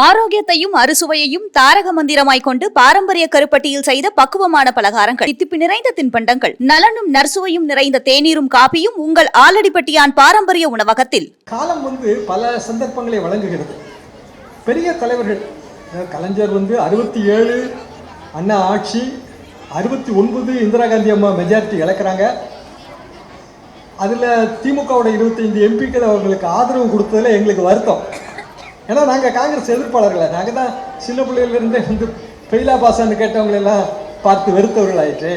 ஆரோக்கியத்தையும் அறுசுவையையும் தாரக மந்திரமாய் கொண்டு பாரம்பரிய கருப்பட்டியில் செய்த பக்குவமான பலகாரங்கள். தித்திப்பு நிறைந்த தின்பண்டங்கள். நலனும் நர்சுவையும் நிறைந்த தேநீரும் காபியும் உங்கள் ஆலடிப்பட்டியான் பாரம்பரிய உணவகத்தில். காலம் வந்து பல சந்தர்ப்பங்களை வழங்குகிறது. பெரிய தலைவர்கள் கலைஞர் வந்து அறுபத்தி ஏழு அண்ணா ஆட்சி அறுபத்தி ஒன்பது இந்திரா காந்தி அம்மா மெஜாரிட்டி இழக்கிறாங்க. அதில் திமுகவோட இருபத்தைந்து எம்பிக்கள் அவர்களுக்கு ஆதரவு கொடுத்ததில் எங்களுக்கு வருத்தம். ஏன்னா நாங்கள் காங்கிரஸ் எதிர்ப்பாளர்களை நாங்கள் தான் சின்ன பிள்ளையிலேருந்தே வந்து பெயிலா பாசான்னு கேட்டவங்களெல்லாம் பார்த்து வெறுத்தவர்கள் ஆயிட்டு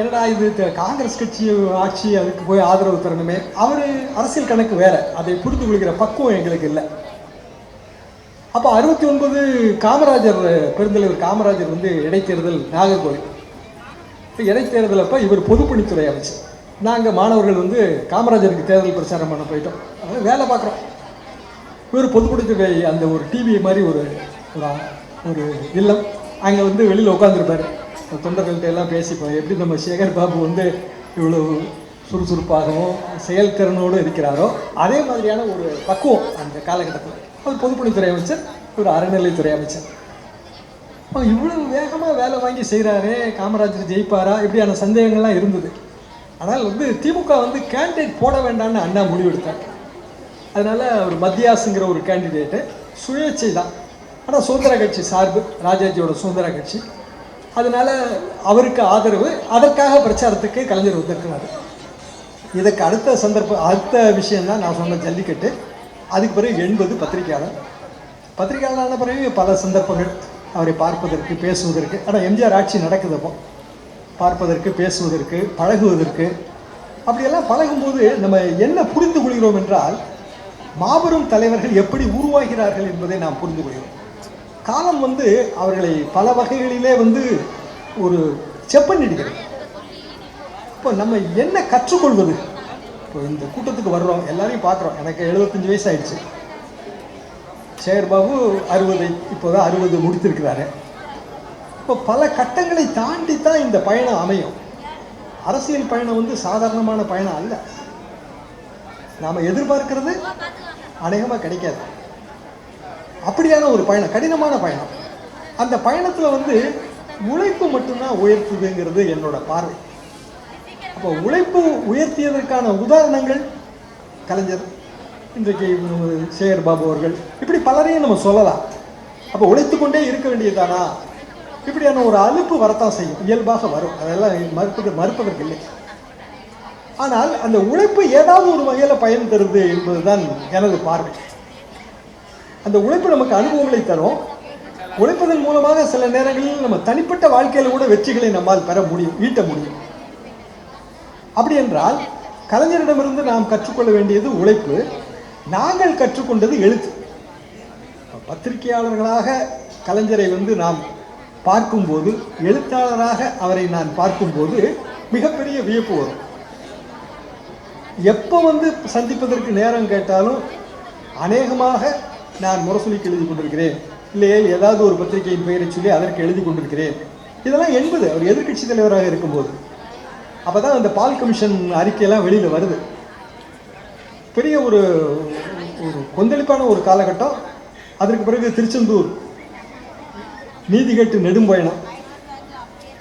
என்னடா இது காங்கிரஸ் கட்சி ஆட்சி அதுக்கு போய் ஆதரவு தரணுமே. அவர் அரசியல் கணக்கு வேற அதை புரிந்து கொள்கிற பக்குவம் எங்களுக்கு இல்லை. அப்போ அறுபத்தி ஒன்பது காமராஜர் பெருந்தலைவர் காமராஜர் வந்து இடைத்தேர்தல் நாகர்கோவில். இப்போ இடைத்தேர்தல் அப்போ இவர் பொதுப்பணித்துறை அமைச்சர் நாங்கள் மாணவர்கள் வந்து காமராஜருக்கு தேர்தல் பிரச்சாரம் பண்ண போயிட்டோம். அதனால் வேலை பார்க்குறோம். இவர் பொதுப்பணித்துறை அந்த ஒரு டிவி மாதிரி ஒரு ஒரு இல்லம். அங்கே வந்து வெளியில் உட்காந்துருப்பார் தொண்டர்கள்ட்ட எல்லாம் பேசிப்போம். எப்படி நம்ம சேகர் பாபு வந்து இவ்வளோ சுறுசுறுப்பாகவும் செயல்திறனோடு இருக்கிறாரோ அதே மாதிரியான ஒரு பக்குவம் அந்த காலகட்டத்தில். அவர் பொதுப்பணித்துறை அமைச்சர் ஒரு அறநிலைத்துறை அமைச்சர். அவன் இவ்வளவு வேகமாக வேலை வாங்கி செய்கிறாரே காமராஜர் ஜெயிப்பாரா இப்படியான சந்தேகங்கள்லாம் இருந்தது. ஆனால் வந்து திமுக வந்து கேண்டிடேட் போட வேண்டாம்னு அண்ணா முடிவெடுத்தார். அதனால் அவர் மத்தியாசுங்கிற ஒரு கேண்டிடேட்டு சுயேட்சை தான். ஆனால் சுதந்திர கட்சி சார்பு ராஜாஜியோட சுதந்திர கட்சி. அதனால் அவருக்கு ஆதரவு அதற்காக பிரச்சாரத்துக்கு கலைஞர் வந்திருக்கிறார். இதுக்கு அடுத்த சந்தர்ப்பம் அடுத்த விஷயந்தான் நான் சொன்ன ஜல்லிக்கட்டு. அதுக்கு பிறகு எண்பது பத்திரிகையாளர். பத்திரிகையாளரான பிறகு பல சந்தர்ப்பங்கள் அவரை பார்ப்பதற்கு பேசுவதற்கு. ஆனால் எம்ஜிஆர் ஆட்சி நடக்குது அப்போ பார்ப்பதற்கு பேசுவதற்கு பழகுவதற்கு அப்படியெல்லாம் பழகும்போது நம்ம என்ன புரிந்து கொள்கிறோம் என்றால் மாபெரும் தலைவர்கள் எப்படி உருவாகிறார்கள் என்பதை நாம் புரிந்து கொள்கிறோம் காலம் வந்து அவர்களை பல வகைகளிலே வந்து ஒரு செப்பனிடுகிறது இப்போ நம்ம என்ன கற்றுக்கொள்வது? இப்போ இந்த கூட்டத்துக்கு வர்றோம் எல்லாரையும் பார்க்குறோம். எனக்கு எழுபத்தஞ்சு வயசு ஆயிடுச்சு. சேகர் பாபு அறுபதை இப்போதான் அறுபது முடித்திருக்கிறாரு. இப்போ பல கட்டங்களை தாண்டி தான் இந்த பயணம் அமையும். அரசியல் பயணம் வந்து சாதாரணமான பயணம் அல்ல. நாம் எதிர்பார்க்கிறது அநேகமாக கிடைக்காது. அப்படியான ஒரு பயணம் கடினமான பயணம். அந்த பயணத்தில் வந்து உழைப்பு மட்டும்தான் உயர்த்துதுங்கிறது என்னோட பார்வை. அப்போ உழைப்பு உயர்த்தியதற்கான உதாரணங்கள் கலைஞர் இன்றைக்கு சேகர் பாபு அவர்கள் இப்படி பலரையும் நம்ம சொல்லலாம். அப்போ உழைத்து கொண்டே இருக்க வேண்டியதானா இப்படியான ஒரு அலுப்பு வரத்தான் செய்யும். இயல்பாக வரும். அதெல்லாம் மறுப்பது மறுப்பதற்கு இல்லை. ஆனால் அந்த உழைப்பு ஏதாவது ஒரு வகையில் பயன் தருது என்பதுதான் எனது பார்வை. அந்த உழைப்பு நமக்கு அனுபவங்களை தரும். உழைப்பதன் மூலமாக சில நேரங்களில் நம்ம தனிப்பட்ட வாழ்க்கையில் கூட வெற்றிகளை நம்மால் பெற முடியும் ஈட்ட முடியும். அப்படி என்றால் கலைஞரிடமிருந்து நாம் கற்றுக்கொள்ள வேண்டியது உழைப்பு. நாங்கள் கற்றுக்கொண்டது எழுத்து. பத்திரிகையாளர்களாக கலைஞரை வந்து நாம் பார்க்கும்போது எழுத்தாளராக அவரை நான் பார்க்கும்போது மிகப்பெரிய வியப்பு வரும். எப்போ வந்து சந்திப்பதற்கு நேரம் கேட்டாலும் அநேகமாக நான் முரசொலிக்கு எழுதி கொண்டிருக்கிறேன். இல்லையே ஏதாவது ஒரு பத்திரிகையின் பெயரை சொல்லி அதற்கு எழுதி கொண்டிருக்கிறேன். இதெல்லாம் என்பது அவர் எதிர்க்கட்சி தலைவராக இருக்கும்போது. அப்போ தான் அந்த பால் கமிஷன் அறிக்கையெல்லாம் வெளியில் வருது. பெரிய ஒரு ஒரு கொந்தளிப்பான ஒரு காலகட்டம். அதற்கு பிறகு திருச்செந்தூர். நீதி கேட்டு நெடும்பயணம்.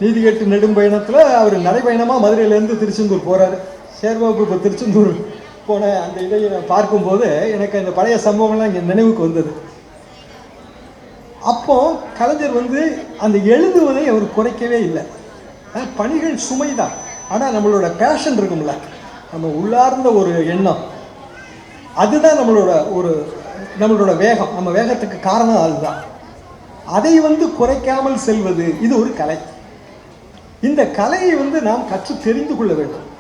நீதிகேட்டு நெடும்பயணத்தில் அவர் நடைபயணமாக மதுரையிலேருந்து திருச்செந்தூர் போகிறாரு சேர்பாபு இப்போ திருச்செந்தூர் போன அந்த இதை நான் பார்க்கும்போது எனக்கு அந்த பழைய சம்பவங்கள்லாம் இங்கே நினைவுக்கு வந்தது. அப்போ கலைஞர் வந்து அந்த எழுதுவதை அவர் குறைக்கவே இல்லை. அஹ் பணிகள் சுமைதான். ஆனால் நம்மளோட பேஷன் இருக்கும்ல. நம்ம உள்ளார்ந்த ஒரு எண்ணம். அதுதான் நம்மளோட ஒரு நம்மளோட வேகம். நம்ம வேகத்துக்கு காரணம் அதுதான். அதை வந்து குறைக்காமல் செல்வது இது ஒரு கலை. இந்த கலையை வந்து நாம் கற்று தெரிந்து கொள்ள வேண்டும்.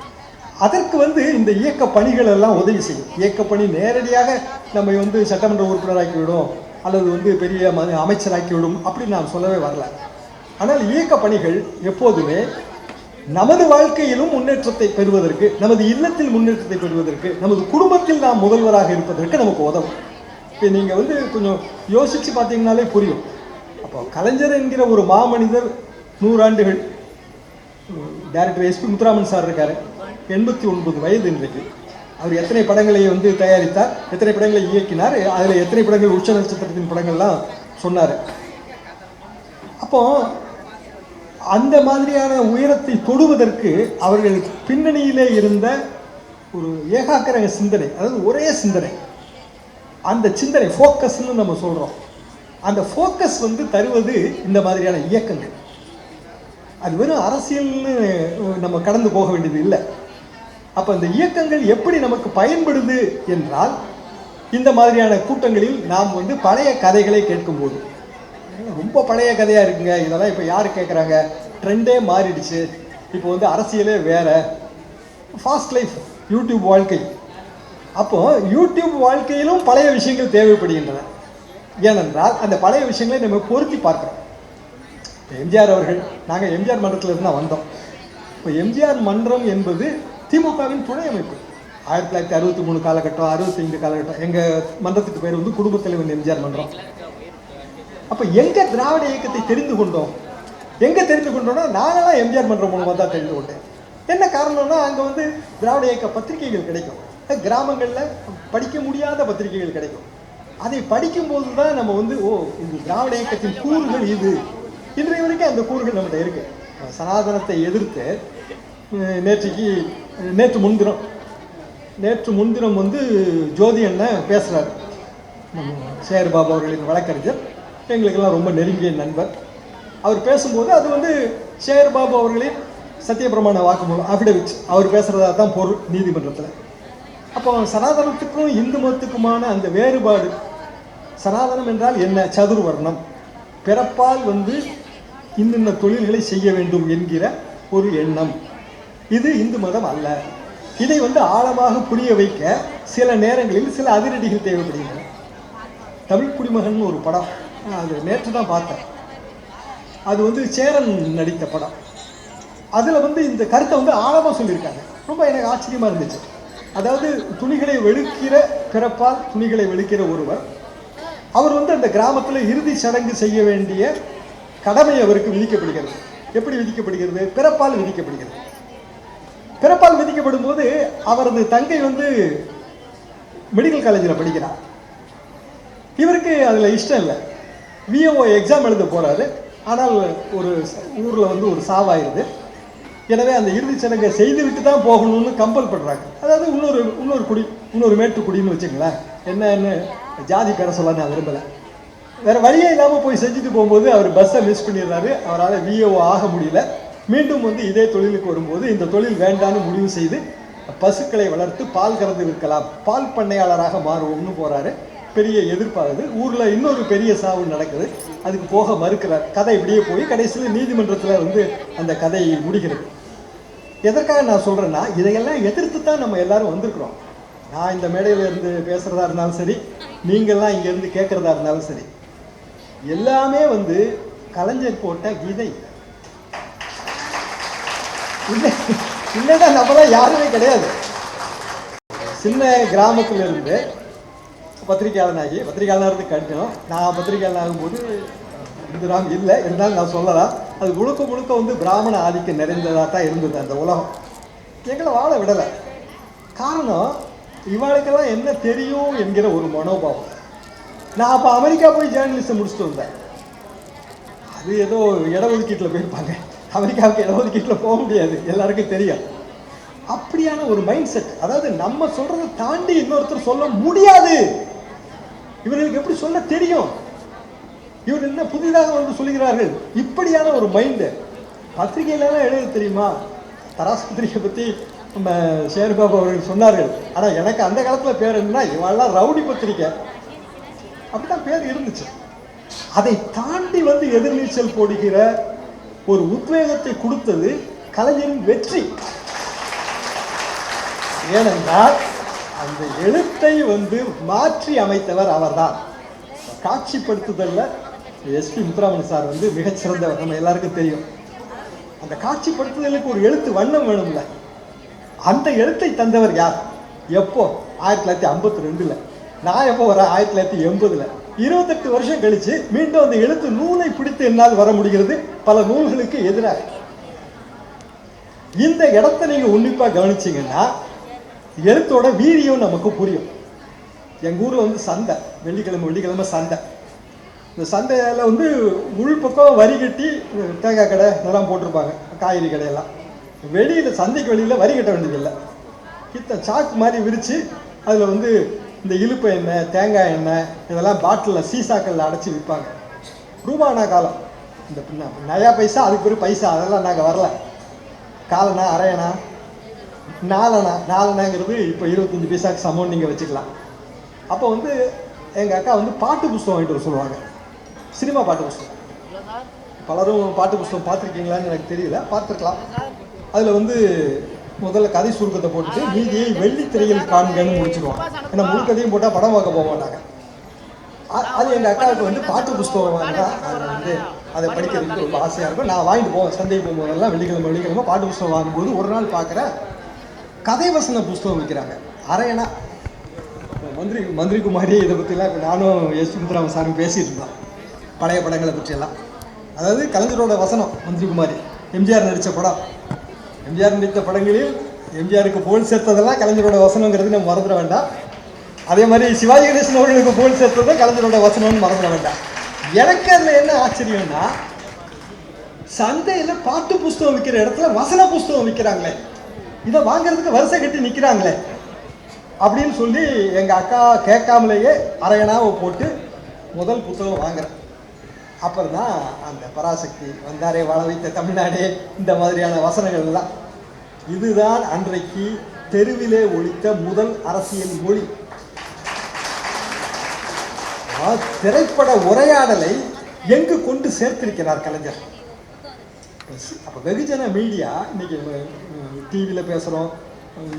அதற்கு வந்து இந்த இயக்க பணிகள் எல்லாம் உதவி செய்யும். இயக்க பணி நேரடியாக நம்ம வந்து சட்டமன்ற உறுப்பினராக்கிவிடும் அல்லது வந்து பெரிய ம- அப்படின்னு நான் சொல்லவே வரல. ஆனால் இயக்க பணிகள் எப்போதுமே நமது வாழ்க்கையிலும் முன்னேற்றத்தை பெறுவதற்கு நமது இல்லத்தில் முன்னேற்றத்தை பெறுவதற்கு நமது குடும்பத்தில் நாம் முதல்வராக இருப்பதற்கு நமக்கு உதவும். இப்போ நீங்கள் வந்து கொஞ்சம் யோசித்து பார்த்தீங்கனாலே புரியும். அப்போ கலைஞர் என்கிற ஒரு மாமனிதர் நூறாண்டுகள் director S P Muthuraman sir இருக்காரு. எண்பத்தி ஒன்பது வயது இன்றைக்கு. அவர் எத்தனை படங்களை வந்து தயாரித்தார் எத்தனை படங்களை இயக்கினார் அதில் எத்தனை படங்கள் உச்ச நட்சத்திரத்தின் படங்கள்லாம் சொன்னார். அப்போ அந்த மாதிரியான உயரத்தை தொடுவதற்கு அவர்கள் பின்னணியிலே இருந்த ஒரு ஏகாக்கிரக சிந்தனை அதாவது ஒரே சிந்தனை. அந்த சிந்தனை ஃபோக்கஸ்ன்னு நம்ம சொல்கிறோம் அந்த ஃபோக்கஸ் வந்து தருவது இந்த மாதிரியான இயக்கங்கள். அது வெறும் அரசியல்னு நம்ம கடந்து போக வேண்டியது இல்லை. அப்போ இந்த இயக்கங்கள் எப்படி நமக்கு பயன்படுது என்றால் இந்த மாதிரியான கூட்டங்களில் நாம் வந்து பழைய கதைகளை கேட்கும்போது ரொம்ப பழைய கதையாக இருக்குங்க இதெல்லாம் இப்போ யார் கேட்குறாங்க ட்ரெண்டே மாறிடுச்சு. இப்போ வந்து அரசியலே வேற. ஃபாஸ்ட் லைஃப் யூடியூப் வாழ்க்கை. அப்போ யூடியூப் வாழ்க்கையிலும் பழைய விஷயங்கள் தேவைப்படுகின்றன. ஏனென்றால் அந்த பழைய விஷயங்களை நம்ம பொருத்தி பார்க்கிறோம். இப்போ எம்ஜிஆர் அவர்கள் நாங்கள் எம்ஜிஆர் மன்றத்தில் இருந்து தான் வந்தோம். இப்போ எம்ஜிஆர் மன்றம் என்பது திமுகவின் துணை அமைப்பு. ஆயிரத்தி தொள்ளாயிரத்தி அறுபத்தி மூணு காலகட்டம் அறுபத்தைந்து காலகட்டம் எங்கள் மன்றத்துக்கு பேர் வந்து குடும்ப தலைவன் எம்ஜிஆர் மன்றம். அப்போ எங்க திராவிட இயக்கத்தை தெரிந்து கொண்டோம்? எங்க தெரிந்து கொண்டோம்னா நாங்களாம் எம்ஜிஆர் மன்றம் மூலமாக தான் தெரிந்து கொண்டேன். என்ன காரணம்னா அங்கே வந்து திராவிட இயக்க பத்திரிகைகள் கிடைக்கும். கிராமங்களில் படிக்க முடியாத பத்திரிகைகள் கிடைக்கும். அதை படிக்கும்போது தான் நம்ம வந்து ஓ இந்த திராவிட இயக்கத்தின் கூறுகள் இது. இன்றைய வரைக்கும் அந்த கூறுகள் நம்மகிட்ட இருக்கு. சனாதனத்தை எதிர்த்து நேற்றைக்கு நேற்று முன்தினம். நேற்று முன்தினம் வந்து ஜோதி அண்ணன் பேசுகிறார் நம்ம சேர் அவர்களின் வழக்கறிஞர். எங்களுக்கெல்லாம் ரொம்ப நெருங்கிய நண்பர். அவர் பேசும்போது அது வந்து சேர் பாபு அவர்களின் சத்தியபிரமாண வாக்குமூலம் அஃபிடவிட் அவர் பேசுகிறதா தான் பொருள் நீதிமன்றத்தில். அப்போ சனாதனத்துக்கும் இந்து மதத்துக்குமான அந்த வேறுபாடு சனாதனம் என்றால் என்ன? சதுர்வர்ணம். பிறப்பால் வந்து இன்னின்ன தொழில்களை செய்ய வேண்டும் என்கிற ஒரு எண்ணம். இது இந்து மதம் அல்ல. இதை வந்து ஆழமாக புரிய வைக்க சில நேரங்களில் சில அதிரடிகள் தேவைப்படுகின்றன தமிழ் குடிமகன் ஒரு படம். அது நேற்று தான் பார்த்தேன். அது வந்து சேரன் நடித்த படம். அதில் வந்து இந்த கருத்தை வந்து ஆழமாக சொல்லியிருக்காங்க. ரொம்ப எனக்கு ஆச்சரியமாக இருந்துச்சு. அதாவது துணிகளை வெளுக்கிற பிறப்பால் துணிகளை வெளுக்கிற ஒருவர் அவர் வந்து அந்த கிராமத்தில் இறுதி சடங்கு செய்ய வேண்டிய கடமை அவருக்கு விதிக்கப்படுகிறது. எப்படி விதிக்கப்படுகிறது? பிறப்பால் விதிக்கப்படுகிறது. பிறப்பால் விதிக்கப்படும் போது அவரது தங்கை வந்து மெடிக்கல் காலேஜில் படிக்கிறார். இவருக்கு அதில் இஷ்டம் இல்லை. விஓஓ எக்ஸாம் எழுத போகிறாரு ஆனால் ஒரு ஊரில் வந்து ஒரு சாவாயிருது. எனவே அந்த இறுதிச் சடங்கை செய்துவிட்டு தான் போகணும்னு கம்பல் பண்ணுறாங்க அதாவது இன்னொரு இன்னொரு குடி இன்னொரு மேட்டுக்குடின்னு வச்சுங்களேன் என்னன்னு ஜாதி பேர சொல்ல நான் விரும்பலை. வேறு வழியே இல்லாமல் போய் செஞ்சுட்டு போகும்போது அவர் பஸ்ஸை மிஸ் பண்ணிடுறாரு. அவரால் விஓ ஆக முடியல. மீண்டும் வந்து இதே தொழிலுக்கு வரும்போது இந்த தொழில் வேண்டான்னு முடிவு செய்து பசுக்களை வளர்த்து பால் கறந்து விற்கலாம். பால் பண்ணையாளராக மாறுவோம்னு போகிறாரு பெரிய எதிர்ப்பாகுது ஊரில் இன்னொரு பெரிய சாவு நடக்குது. அதுக்கு போக மறுக்கிறார். கதை இப்படியே போய் கடைசியில் நீதிமன்றத்தில் வந்து அந்த கதை முடிகிறது. எதற்காக நான் சொல்கிறேன்னா இதையெல்லாம் எதிர்த்து தான் நம்ம எல்லாரும் வந்திருக்கிறோம். நான் இந்த மேடையில் இருந்து பேசுகிறதா இருந்தாலும் சரி நீங்கள்லாம் இங்கேருந்து கேட்குறதா இருந்தாலும் சரி எல்லாமே வந்து கலைஞர் போட்ட கீதை. இல்லை இல்லைன்னா நம்மளாம் யாருமே கிடையாது. சின்ன கிராமத்தில் இருந்து பத்திரிகையாளனாகி பத்திரிகையாளனாகிறது கடினம். நான் பத்திரிகையாளன் ஆகும்போது இந்துராம் இல்லை இருந்தாலும் நான் சொல்லலாம். அது முழுக்க முழுக்க வந்து பிராமண ஆதிக்கம் நிறைந்ததாக தான் இருந்தது அந்த உலகம். எங்களை வாழ விடலை. காரணம் இவளுக்கெல்லாம் என்ன தெரியும் என்கிற ஒரு மனோபாவம். நான் அப்போ அமெரிக்கா போய் ஜேர்னலிஸ்ட்டை முடிச்சுட்டு வந்தேன். அது ஏதோ இடஒதுக்கீட்டில் போயிருப்பாங்க. அமெரிக்காவுக்கு இடஒதுக்கீட்டில் போக முடியாது. எல்லாருக்கும் தெரியும். அப்படியான ஒரு மைண்ட் செட் அதாவது நம்ம சொல்றதை தாண்டி இன்னொருத்தர் சொல்ல முடியாது. இவர்களுக்கு எப்படி சொல்ல தெரியும்? இவர் என்ன புதிதாக வந்து சொல்லுகிறார்கள்? இப்படியான ஒரு மைண்டு பத்திரிகையிலலாம் எழுத தெரியுமா? தராசு பத்திரிகை பற்றி நம்ம ஷேர்பாபு அவர்கள் சொன்னார்கள். ஆனால் எனக்கு அந்த காலத்தில் பேர் என்னன்னா இவெல்லாம் ரவுடி பத்திரிக்கை. அப்படிதான் பேர் இருந்துச்சு. அதை தாண்டி வந்து எதிர்நீச்சல் போடுகிற ஒரு உத்வேகத்தை கொடுத்தது கலைஞரின் வெற்றி. ஏனென்றால் அந்த எழுத்தை வந்து மாற்றி அமைத்தவர் அவர்தான். காட்சிப்படுத்துதல்ல எஸ்பி முத்துராமன் சார் வந்து மிகச்சிறந்தவர் நம்ம எல்லாருக்கும் தெரியும். அந்த காட்சிப்படுத்துதலுக்கு ஒரு எழுத்து வண்ணம் வேணும்ல. அந்த எழுத்தை தந்தவர் யார்? எப்போ? ஆயிரத்தி தொள்ளாயிரத்தி ஐம்பத்தி ரெண்டுல. நான் எப்போ வரேன்? ஆயிரத்தி தொள்ளாயிரத்தி எண்பதுல. இருபத்தெட்டு வருஷம் கழிச்சு மீண்டும் அந்த எழுத்து நூலை பிடித்து என்னால் வர முடிகிறது. பல நூல்களுக்கு எதிராக. இந்த இடத்த நீங்க உன்னிப்பா கவனிச்சிங்கன்னா எழுத்தோட வீரியம் நமக்கு புரியும். எங்கள் ஊர் வந்து சந்தை. வெள்ளிக்கிழமை வெள்ளிக்கிழமை சந்தை. இந்த சந்தையில் வந்து உள்பக்கம் வரி கட்டி தேங்காய் கடை இதெல்லாம் போட்டிருப்பாங்க. காய்கறி கடையெல்லாம். வெளியில் சந்தைக்கு வெளியில் வரி கட்ட வேண்டியதில்லை. கித்த சாக்கு மாதிரி விரித்து அதில் வந்து இந்த இழுப்பு எண்ணெய் தேங்காய் எண்ணெய் இதெல்லாம் பாட்டிலில் சீசாக்களில் அடைச்சி விற்பாங்க. ரூபானா காலம். இந்த பின்ன- நயா பைசா அதுக்கு பேர் பைசா அதெல்லாம் நாங்கள் வரல. காலனா அரையணா நாலனா நாலனாங்கிறது இப்போ இருபத்தஞ்சி பைசாக்கு சமம் நீங்கள் வச்சுக்கலாம். அப்போ வந்து எங்கள் அக்கா வந்து பாட்டு புஸ்தகம் வாங்கிட்டு வர சொல்லுவாங்க. சினிமா பாட்டு புஸ்தகம். பலரும் பாட்டு புஸ்தகம் பார்த்துருக்கீங்களான்னு எனக்கு தெரியல. பார்த்துருக்கலாம். அதில் வந்து முதல்ல கதை சுருக்கத்தை போட்டுட்டு மீதியை வெள்ளித்திரையில் காண்கன்னு முடிச்சிருவோம் ஏன்னா முழு கதையும் போட்டால் படம் பார்க்க போக மாட்டாங்க. அது எங்கள் அக்காவுக்கு வந்து பாட்டு புஸ்தகம் வாங்கினா அதில் வந்து அதை படிக்கிறதுக்கு ரொம்ப ஆசையாக இருக்கும். நான் வாங்கிட்டு போவேன். சந்தை போகும்போதெல்லாம் வெள்ளிக்கிழமை வெள்ளிக்கிழமை பாட்டு புஸ்தகம் வாங்கும்போது ஒரு நாள் பார்க்குறேன் கதை வசன புஸ்தகம் விற்கிறாங்க. அரையனா. மந்திரி மந்திரி குமாரி இதை பற்றிலாம் இப்போ நானும் எஸ் சுந்தராமன் சாரும் பேசிட்டு இருந்தோம். பழைய படங்களை பற்றியெல்லாம். அதாவது கலைஞரோட வசனம் மந்திரி குமாரி எம்ஜிஆர் நடித்த படம். எம்ஜிஆர் நடித்த படங்களில் எம்ஜிஆருக்கு புகழ் சேர்த்ததெல்லாம் கலைஞரோட வசனங்கிறது நம்ம மறந்துட வேண்டாம். அதே மாதிரி சிவாஜி கணேசன் அவர்களுக்கு புகழ் சேர்த்ததும் கலைஞரோட வசனம்னு மறந்துட வேண்டாம். எனக்கு அதில் என்ன ஆச்சரியம்னா சந்தையில் பாட்டு புஸ்தகம் விற்கிற இடத்துல வசன புஸ்தகம் விற்கிறாங்களே இதை வாங்குறதுக்கு வரிசை கட்டி நிற்கிறாங்களே அப்படின்னு சொல்லி எங்கள் அக்கா கேட்காமலேயே அரையணாவை போட்டு முதல் புத்தகம் வாங்குறேன். அப்புறம் தான் அந்த பராசக்தி வந்தாரே வாழ வைத்த தமிழ்நாடு இந்த மாதிரியான வசனங்கள்லாம் இதுதான் அன்றைக்கு தெருவிலே ஒழித்த முதல் அரசியல் மொழி. திரைப்பட உரையாடலை எங்கு கொண்டு சேர்த்திருக்கிறார் கலைஞர்? அப்போ வெகுஜன மீடியா இன்னைக்கு டிவியில் பேசுகிறோம்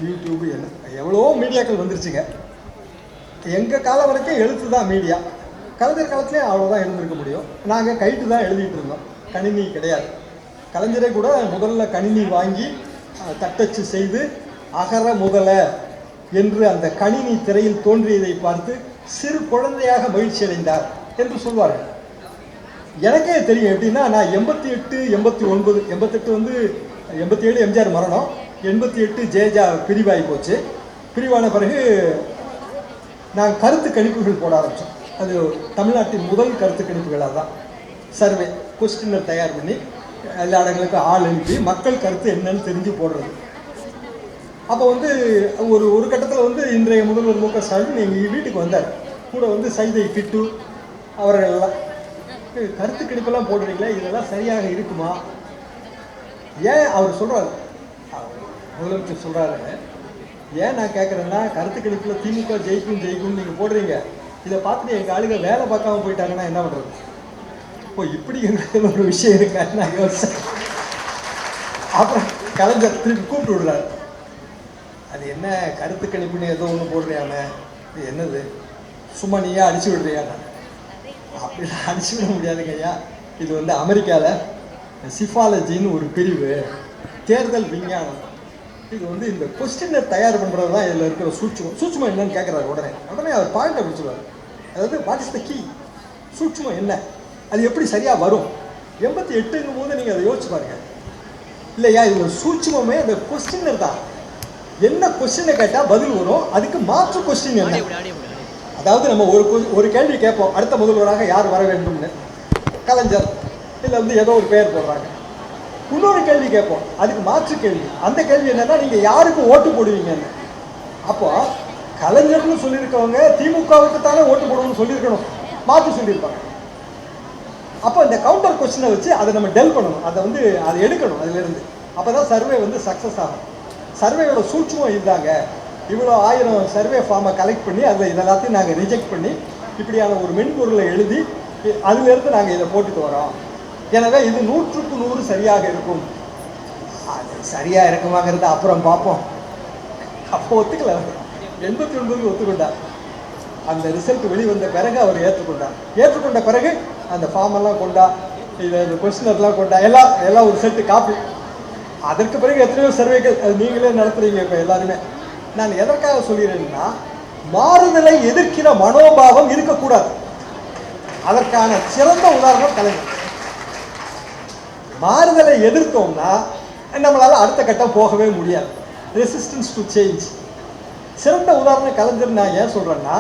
யூடியூப் என்ன எவ்வளோ மீடியாக்கள் வந்துருச்சுங்க. எங்கள் காலம் வரைக்கும் எழுத்து தான் மீடியா. கலைஞர் காலத்துலேயே அவ்வளோதான் எழுந்திருக்க முடியும். நாங்கள் கைட்டு தான் எழுதிட்டு இருந்தோம். கணினி கிடையாது. கலைஞரே கூட முதல்ல கணினி வாங்கி தட்டச்சு செய்து அகர முதல என்று அந்த கணினி திரையில் தோன்றியதை பார்த்து சிறு குழந்தையாக மகிழ்ச்சி அடைந்தார் என்று சொல்வார்கள். எனக்கே தெரியும் எப்படின்னா நான் எண்பத்தி எட்டு எண்பத்தி ஒன்பது எண்பத்தெட்டு வந்து எண்பத்தி ஏழு எம்ஜிஆர் மரணம் எண்பத்தி எட்டு ஜேஜா பிரிவாகி போச்சு. பிரிவான பிறகு நான் கருத்து கணிப்புகள் போட ஆரம்பித்தோம் அது தமிழ்நாட்டின் முதல் கருத்து கணிப்புகளாக தான் சர்வே கொஸ்டினர் தயார் பண்ணி எல்லா இடங்களுக்கும் ஆள் அனுப்பி மக்கள் கருத்து என்னன்னு தெரிஞ்சு போடுறது. அப்போ வந்து ஒரு ஒரு கட்டத்தில் வந்து இன்றைய முதல்வர் மு க ஸ்டாலின் எங்கள் வீட்டுக்கு வந்தார். கூட வந்து சைதை கிட்டு அவர்களெல்லாம் கருத்து கணிப்பெல்லாம் போடுறீங்களே இதெல்லாம் சரியாக இருக்குமா? ஏன் அவர் சொல்கிறார் முதலமைச்சர் சொல்கிறாரு ஏன் நான் கேட்குறேன்னா கருத்து கணிப்பில் திமுக ஜெயிக்கும் ஜெயிக்கும்னு நீங்கள் போடுறீங்க. இதை பார்த்துட்டு எங்கள் ஆளுங்க வேலை பார்க்காம போயிட்டாங்கன்னா என்ன பண்ணுறது ஓ இப்படி எங்களுக்கு ஒரு விஷயம் இருக்கா நான் யோசிச்சேன். அப்புறம் கலைஞர் திருப்பி கூப்பிட்டு விடுறாரு. அது என்ன கருத்து கணிப்புன்னு ஏதோ ஒன்று போடுறியானே இது என்னது? சும்மா நீயே அடிச்சு விடுறியாண்ணா அப்படிலாம் அடிச்சு விட முடியாதுங்க ஐயா. இது வந்து அமெரிக்காவில் சிஃபாலஜின்னு ஒரு பிரிவு தேர்தல் விஞ்ஞானம். இது வந்து இந்த கொஸ்டினை தயார் பண்ணுறது தான் இதில் இருக்கிற சூட்சுமம். சூட்சுமம் என்னன்னு கேட்குறாரு உடனே. உடனே அவர் பாயிண்டை பிடிச்சிருவார். அதாவது வாட் இஸ் த கீ சூட்சுமம் என்ன? அது எப்படி சரியாக வரும்? எண்பத்தி எட்டுங்கும் போது நீங்கள் அதை யோசிச்சு பாருங்க. இல்லையா? இது ஒரு சூட்சுமமே அந்த கொஸ்டினர் தான். என்ன கொஸ்டினை கேட்டால் பதில் வரும். அதுக்கு மாற்று கொஸ்டின் என்ன? அதாவது நம்ம ஒரு ஒரு கேள்வி கேட்போம். அடுத்த முதல்வராக யார் வர வேண்டும்னு? கலைஞர். இல்லை வந்து ஏதோ ஒரு பெயர் போடுறாங்க. இன்னொரு கேள்வி கேட்போம். அதுக்கு மாற்று கேள்வி. அந்த கேள்வி என்னன்னா நீங்கள் யாருக்கு ஓட்டு போடுவீங்கன்னு? அப்போ கலைஞர்னு சொல்லியிருக்கவங்க திமுகவுக்கு தானே ஓட்டு போடணும்னு சொல்லியிருக்கணும். மாற்றி சொல்லியிருப்பாங்க. அப்போ இந்த கவுண்டர் கொஸ்டினை வச்சு அதை நம்ம டெல் பண்ணணும். அதை வந்து அதை எடுக்கணும் அதுலேருந்து. அப்போ தான் சர்வே வந்து சக்ஸஸ் ஆகும். சர்வேயோட சூட்சமும் இருந்தாங்க இவ்வளோ ஆயிரம் சர்வே ஃபார்மை கலெக்ட் பண்ணி அதில் இதெல்லாத்தையும் நாங்கள் ரிஜெக்ட் பண்ணி இப்படியான ஒரு மென்பொருளை எழுதி அதுலேருந்து நாங்கள் இதை போட்டுட்டு வரோம். எனவே இது நூற்றுக்கு நூறு சரியாக இருக்கும். அது சரியாக இருக்குமாங்கிறத அப்புறம் பார்ப்போம். அப்போ ஒத்துக்கல. அவர் எண்பத்தி ஒன்பதுக்கு ஒத்துக்கொண்டார். அந்த ரிசல்ட் வெளிவந்த பிறகு அவர் ஏற்றுக்கொண்டார். ஏற்றுக்கொண்ட பிறகு அந்த ஃபார்மெல்லாம் கொண்டா இதை இந்த கொஸ்டினர்லாம் கொண்டா எல்லாம் எல்லாம் ஒரு செட்டு காப்பி அதற்கு பிறகு எத்தனையோ சர்வேக்கள் அது நீங்களே நடத்துறீங்க இப்போ எல்லாருமே. நான் எதற்காக சொல்கிறேன்னா மாறுதலை எதிர்க்கிற மனோபாவம் இருக்கக்கூடாது. அதற்கான சிறந்த உதாரணம் கலைஞர். மாறுதலை எதிர்த்தோம்னா நம்மளால் அடுத்த கட்டம் போகவே முடியாது. ரெசிஸ்டன்ஸ் டு சேஞ்ச் சிறந்த உதாரணம் கலைஞர் நான் ஏன் சொல்கிறேன்னா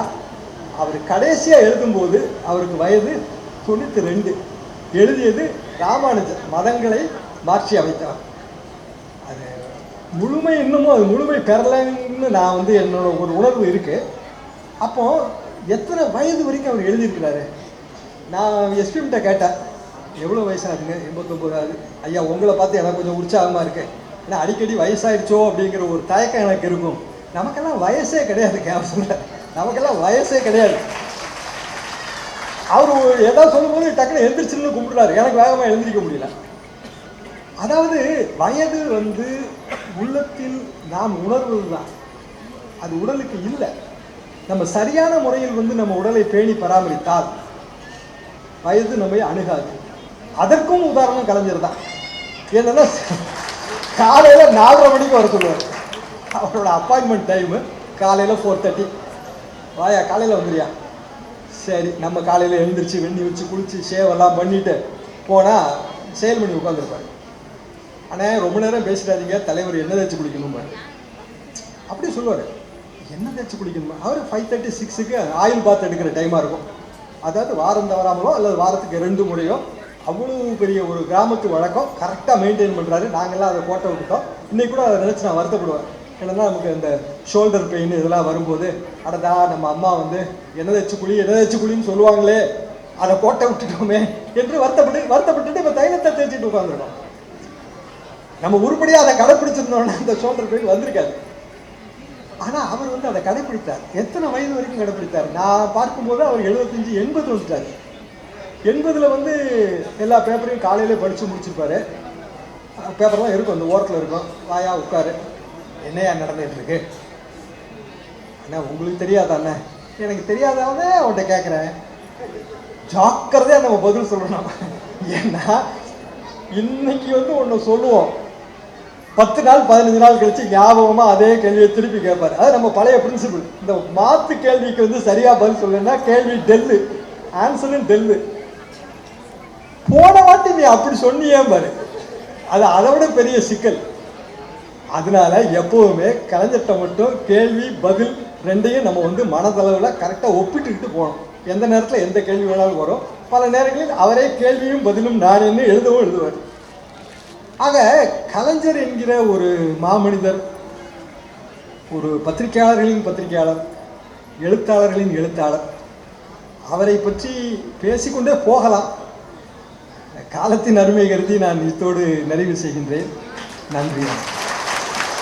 அவர் கடைசியாக எழுதும்போது அவருக்கு வயது தொண்ணூற்றி ரெண்டு எழுதியது ராமானுஜர் மதங்களை மாற்றி அமைத்தார் அது முழுமை இன்னமும் அது முழுமை பெறலைன்னு நான் வந்து என்னோட ஒரு உணர்வு இருக்குது அப்போது எத்தனை வயது வரைக்கும் அவர் எழுதியிருக்கிறாரு? நான் எஸ்பிஎம்கிட்ட கேட்டேன். எவ்வளோ வயசாகுங்க எண்பத்தொம்பது ஆகுது ஐயா உங்களை பார்த்து எனக்கு கொஞ்சம் உற்சாகமாக இருக்கு. ஏன்னா அடிக்கடி வயசாயிடுச்சோ அப்படிங்கிற ஒரு தயக்கம் எனக்கு இருக்கும். நமக்கெல்லாம் வயசே கிடையாதுங்க அவர் சொல்கிறேன் நமக்கெல்லாம் வயசே கிடையாது. அவர் ஏதாவது சொல்லும்போது டக்குனு எழுந்திரிச்சுன்னு கும்பிடுறாரு. எனக்கு வேகமாக எழுந்திரிக்க முடியல. அதாவது வயது வந்து உள்ளத்தில் நாம் உணர்வது தான் அது உடலுக்கு இல்லை. நம்ம சரியான முறையில் வந்து நம்ம உடலை பேணி பராமரித்தால் வயது நம்மை அணுகாது. அதற்கும் உதாரணம் கலைஞர் தான். என்னன்னா காலையில் நாலரை மணிக்கு வர சொல்லுவார். அவரோட அப்பாயின்மெண்ட் டைமு காலையில் ஃபோர் தேர்ட்டி வாயா காலையில் வந்துடுறியா சரி நம்ம காலையில் எழுந்திரிச்சு வெண்ணி வச்சு குளிச்சு சேவெல்லாம் பண்ணிட்டு போனால் செயல் பண்ணி உட்காந்துருப்பாரு ஆனால் ரொம்ப நேரம் பேசிட்டாதீங்க தலைவர் என்ன தேய்ச்சி குளிக்கணும் அப்படி சொல்லுவார். என்ன தேய்ச்சி குளிக்கணுமா அவர் ஃபைவ் தேர்ட்டி சிக்ஸுக்கு ஆயில் பாத் எடுக்கிற டைமாக இருக்கும். அதாவது வாரம் தவறாமலோ அல்லது வாரத்துக்கு ரெண்டு முறையோ அவ்வளோ பெரிய ஒரு கிராமத்து வழக்கம். கரெக்டாக மெயின்டைன் பண்ணுறாரு நாங்கள்லாம் அதை கோட்டை விட்டுட்டோம். இன்னைக்கு கூட அதை நினச்சி நான் வருத்தப்படுவேன். ஏன்னா நமக்கு இந்த ஷோல்டர் பெயின் இதெல்லாம் வரும்போது அடடா நம்ம அம்மா வந்து என்ன வச்சு குழி என்ன வச்சு குழின்னு சொல்லுவாங்களே அதை போட்ட விட்டுட்டோமே என்று வருத்தப்பட்டு வருத்தப்பட்டுட்டு இப்போ தைலத்தை தேய்ச்சிட்டு உட்காந்துருக்கோம் நம்ம உருப்படியாக அதை கடைப்பிடிச்சிருந்தோம்னா அந்த ஷோல்டர் பெயின் வந்திருக்காது. ஆனால் அவர் வந்து அதை கடைப்பிடித்தார். எத்தனை வயது வரைக்கும் கடைப்பிடித்தார்? நான் பார்க்கும்போது அவர் எழுபத்தஞ்சு எண்பது வந்துட்டார். எண்பதில் வந்து எல்லா பேப்பரையும் காலையிலே படித்து முடிச்சிருப்பாரு. பேப்பர்லாம் இருக்கும் அந்த ஓரத்தில் இருக்கும். வாயா உட்காரு. என்னையா நடந்துகிட்டு இருக்கு? அண்ணா உங்களுக்கு தெரியாதா அண்ணா? எனக்கு தெரியாதாவே அவன்கிட்ட கேட்குறேன் ஜாக்கிரதையாக நம்ம பதில் சொல்லணும். ஏன்னா இன்னைக்கு வந்து ஒன்று சொல்லுவோம். பத்து நாள் பதினஞ்சு நாள் கழிச்சு ஞாபகமாக அதே கேள்வியை திருப்பி கேட்பாரு அது நம்ம பழைய பிரின்சிபிள் இந்த மாற்று கேள்விக்கு வந்து சரியாக பதில் சொல்லணும்னா கேள்வி டெல்லு. ஆன்சரும் டெல்லு. போன வாட்டி நீ அப்படி சொன்னியே பாரு அது அதை விட பெரிய சிக்கல். அதனால எப்பவுமே கலைஞர்கிட்ட மட்டும் கேள்வி பதில் ரெண்டையும் நம்ம வந்து மனதளவில் கரெக்டாக ஒப்பிட்டுக்கிட்டு போகணும். எந்த நேரத்தில் எந்த கேள்வி வேணாலும் வரும். பல நேரங்களில் அவரே கேள்வியும் பதிலும் நான் என்ன எழுதவும் எழுதுவார். ஆக கலைஞர் என்கிற ஒரு மாமனிதர் ஒரு பத்திரிகையாளர்களின் பத்திரிகையாளர் எழுத்தாளர்களின் எழுத்தாளர் அவரை பற்றி பேசிக்கொண்டே போகலாம். காலத்தின் அருமை கருதி நான் இத்தோடு நிறைவு செய்கின்றேன். நன்றி.